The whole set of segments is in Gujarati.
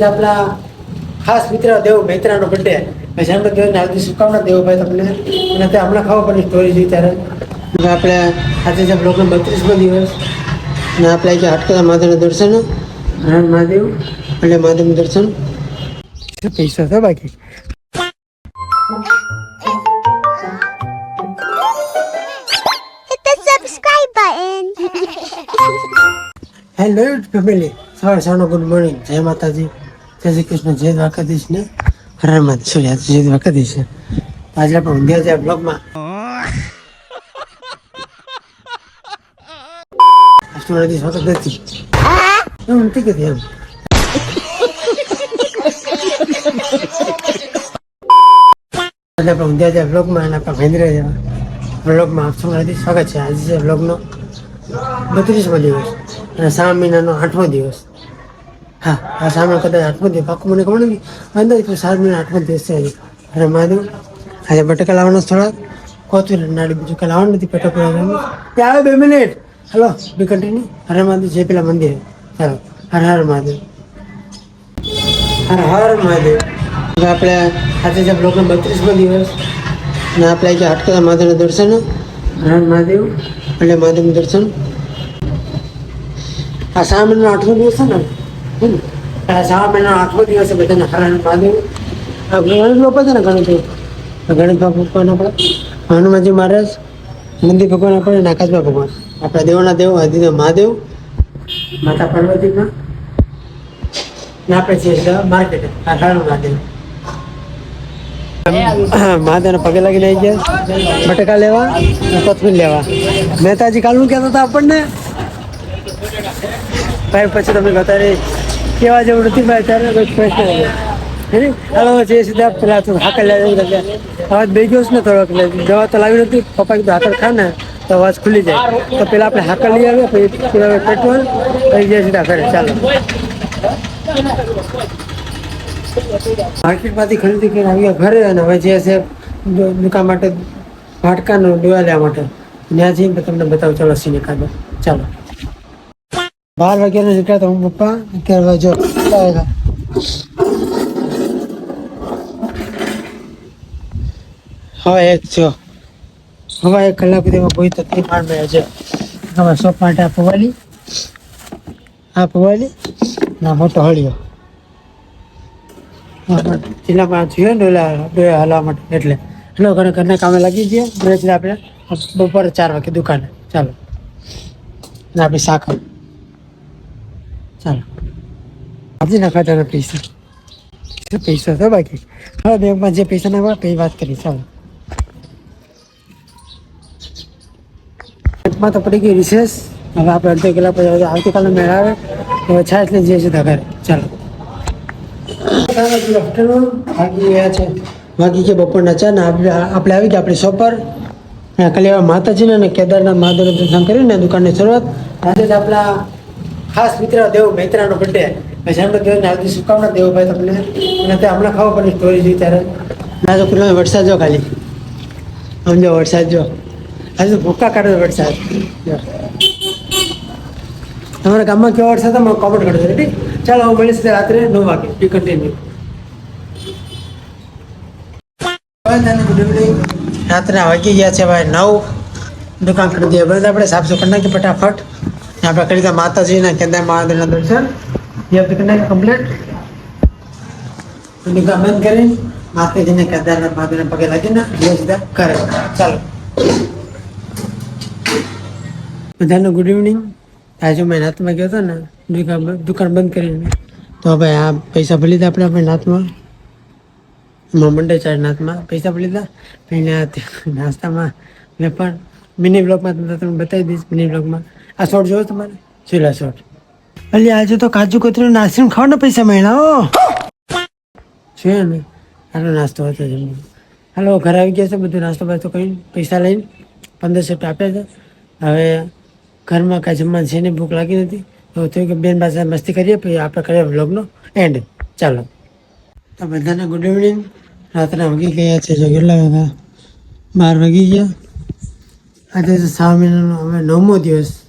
જ આપણા ખાસ મિત્ર દેવ મહેત્રાનો બર્થડે એમને દેવને હાર્દિક શુભકામના દેવો ભાઈ તમને. અને તે હમણાં ખબર પડી સ્ટોરી જોઈ ત્યારે. આપણે આજે છે બ્લોગનો બત્રીસમો દિવસ. અને આપણે આજે હાટકલા મહાદેવના દર્શન. હરણ મહાદેવ એટલે મહાદેવનું દર્શન. પૈસા છે બાકી. હેલો ફેમિલી સવાર સવારનો ગુડ મોર્નિંગ જય માતાજી. જય શ્રી કૃષ્ણ, જય દ્વારકાધીશ ને? હરણ મહાદેવ સોરી આજે જય દ્વારકાધીશ આજે આપણે ઊંધ્યા છે બ્લોગમાં સ્ટોરી સ્વાગત નથી નથી કીધી એમ? એટલે આપણે ઊંધિયા છે બ્લોગમાં સ્વાગત છે. આજે છે બ્લોગનો બત્રીસમો દિવસ અને શ્રાવણ મહિનાનો આઠમો દિવસ. હા આ શ્રાવણ કદાચ આઠમો દિવસ પાકું મને ખબર નથી અંદાજ પણ સાત મહિના આઠમો દિવસ છે આજે અને મહાદેવ આજે બટાકા લાવવાનો થોડા કોથમીર નાડી બીજું કાંઈ લાવવાનું નથી પેટો પેલા આવે બે મિનિટ હલો બી કન્ટિન્યુ હરે મહાદેવ જે પેલા મંદિર ચાલો હર હર મહાદેવ હર હર મહાદેવ હવે આપણે આજે છે બ્લોકનો બત્રીસમો દિવસ અને આપણે આજે હાટકલા મહાદેવના દર્શન હર હર મહાદેવ એટલે મહાદેવનું દર્શન આ શ્રાવણ મહિનાનો આઠમો દિવસ છે ને હમ. આ શ્રાવણ મહિનાનો આઠમો દિવસ બધાને હરણ મહાદેવ છે ને ગણેશ ગણેશ ભગવાન આપણા હનુમાનજી મહારાજ નંદી ભગવાન આપણે અને ભગવાન. આપણા દેવના દેવ આદિના મહાદેવ. માતા પાર્વતીમાં ને આપણે છીએ માર્કેટ. હરણ મહાદેવ મહાદેવના પગે લાગીને આવી ગયા. બટાકા લેવા કોથમીર લેવા. મહેતાજી કાલનું કહેતા હતા આપણને? ભાઈ પછી તમે બતાવી કેવા જેવું નથી ભાઈ, ત્યારે કોઈ પ્રશ્ન હે ને? જે સીધા પેલા થોડું હાકલ લેવા અવાજ બે ગયો છે ને થોડોક દવા તો લાવી નથી. પપ્પા કીધું હાકલ ખા ને, તો અવાજ ખુલી જાય. તો પેલા આપણે હાકલ લઈ આવીએ પછી પેલા પેટ્રોલ, પછી જે સીધા ઘરે ચાલો. માર્કેટમાંથી ખરીદી કરીને આવી ઘરે અને હવે જે છે દુકાન માટે, વાટકાનું ડોયા લેવા માટે. ત્યાં જઈને તમને બતાવું. ચાલો સીને ખાધો ચાલો. બાર વાગ્યાનો નીકળ્યા તો હું પપ્પા અત્યારે જો હવે એક જો હવે એક કલાક સુધીમાં કોઈ તો ત્રણ માંડ મેળે છે હવે શોપ માટે આ પવાલી. આ પવાલી. ના મોટો હળિયો. જિલ્લામાં જોઈએ ને ઓલા બે હલાવવા માટે એટલે. હલો ઘણા ઘરના કામે લાગી ગયા. બ્રેક આપણે બપોરે ચાર વાગે દુકાને. ચાલો. ને આપણી સાખર ચાલો. આપી નાખવા તારા પૈસા. પૈસા છે બાકી? હવે બેંકમાં જે પૈસા નાખવા તે વાત કરી ચાલો. બેંકમાં તો પડી ગઈ રિસેસ હવે આપણે અડધો કલાક પછી આવતીકાલે મેળ આવે. હવે છાશ લઈ જઈએ છીએ ઘરે. ચાલો. આફ્ટરનૂન ગયા છે. વાગી કે બપોરના ચા ને આપણે આપણે આવી ગયા આપણી શોપ પર. ખાલી માતાજીને અને કેદારનાથ મહાદેવનું દર્શન કરીને દુકાનની શરૂઆત. આજે જ આપણા ખાસ મિત્ર દેવ મહેત્રાનો બર્થડે એમને દેવને હાર્દિક શુભકામના દેવો ભાઈ તમને અને તે હમણાં ખબર પડી સ્ટોરી જોઈ ત્યારે. ના તો વરસાદ જો ખાલી. સમજો વરસાદ જો. હજુ તો ભૂક્કા કાઢે વરસાદ. તમારા ગામમાં કેવો વરસાદ તો મને કોમેન્ટ કરજો. રેડી ચાલો, હું મળીશ રાત્રે નવ વાગે. બી કન્ટિન્યુ રાત્રે વાગી ગયા છે ભાઈ નવ. દુકાન કરી દઈએ. બસ આપણે સાફ સુફ નાખીએ ફટાફટ ને આપણે કરી દીધા માતાજીના કેદાર મહાદેવના દર્શન. એ આપણે કરી કરી. માતાજીને કેદારનાથ મહાદેવના પગે લાગીને જે સીધા કરે. ચાલો. બધાને ગુડ ઇવનિંગ આજે મેં નાથમાં ગયો હતો ને, દુકાન દુકાન બંધ કરીને. તો ભાઈ આ પૈસા ભરી લીધા આપણે આપણે નાથમાં એમાં મંડે ચાર નાથમાં પૈસા ભરી લીધા પછી નાસ્તામાં મેં પણ મિની બ્લોગમાં તમને બતાવી દઈશ. મિની બ્લોગમાં આ શોર્ટ જોયો તમારે? છેલ્લા શોર્ટ અલી આજે તો કાજુ કતરી નાસીને ખાવાના પૈસા મળ્યા છે ને? આનો નાસ્તો હતો જમવાનો હાલો, ઘરે આવી ગયા છે, બધું નાસ્તો બાસ્તો કરીને પૈસા લઈને પંદરસો આપ્યા છે. હવે ઘરમાં કાંઈ જમવાનું છે ને ભૂખ લાગી નથી. તો થયું કે બેન પાસે મસ્તી કરીએ, પછી આપણે કરીએ બ્લોગનો એન્ડ ચાલો. તો બધાને ગુડ ઇવનિંગ રાત્રે વાગી ગયા છે, જો કેટલા વાગ્યા? બાર વાગી ગયા. આજે શ્રાવણ મહિનાનો હવે નવમો દિવસ.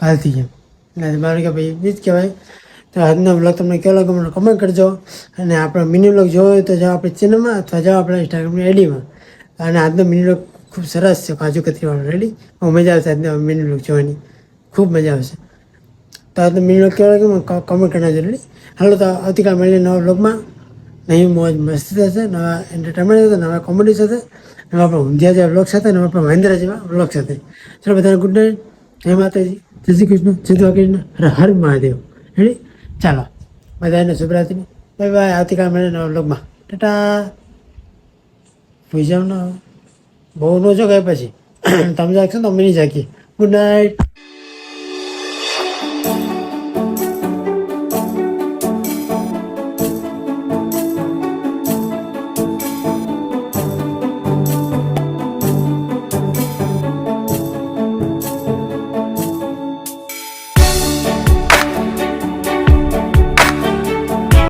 કાલથી એમ એટલે મારે કે ભાઈ એ જ કહેવાય. તો આજનો બ્લોગ તમને કેવો લાગ્યો મને કમેન્ટ કરજો. અને આપણો મિની બ્લોગ જોવો હોય તો જાઓ આપણી ચેનલમાં અથવા જાઓ આપણા ઇન્સ્ટાગ્રામની આઈડીમાં અને આજનો મિની બ્લોગ ખૂબ સરસ છે. કાજુ કતરીવાળો રેડી બહુ મજા આવશે આજનો મિની બ્લોગ જોવાની. ખૂબ મજા આવશે. તો આજનો મિની બ્લોગ કેવો લાગ્યો મને કમેન્ટ કરી નાખજો રેડી હાલો તો આવતીકાલ મળીએ નવા બ્લોગમાં નહીં મોજ મસ્તી થશે નવા એન્ટરટેનમેન્ટ સાથે, નવા કોમેડી સાથે, નવા આપણા ઊંધિયા જેવા બ્લોગ સાથે, નવા આપણા મહેન્દ્ર જેવા બ્લોગ સાથે. ચલો બધાને ગુડ નાઇટ જય માતાજી. જય શ્રી કૃષ્ણ, જય હર હર મહાદેવ. હેડી ચાલો, બધાને શુભરાત્રી બાય બાય આવતીકાલ મળે નવા લોકમાં ટાટા. ભૂઈ જાવ ને બહુ નો જો ગયા પછી. તમે જાગશો તો અમે નહીં જાગીએ. Good night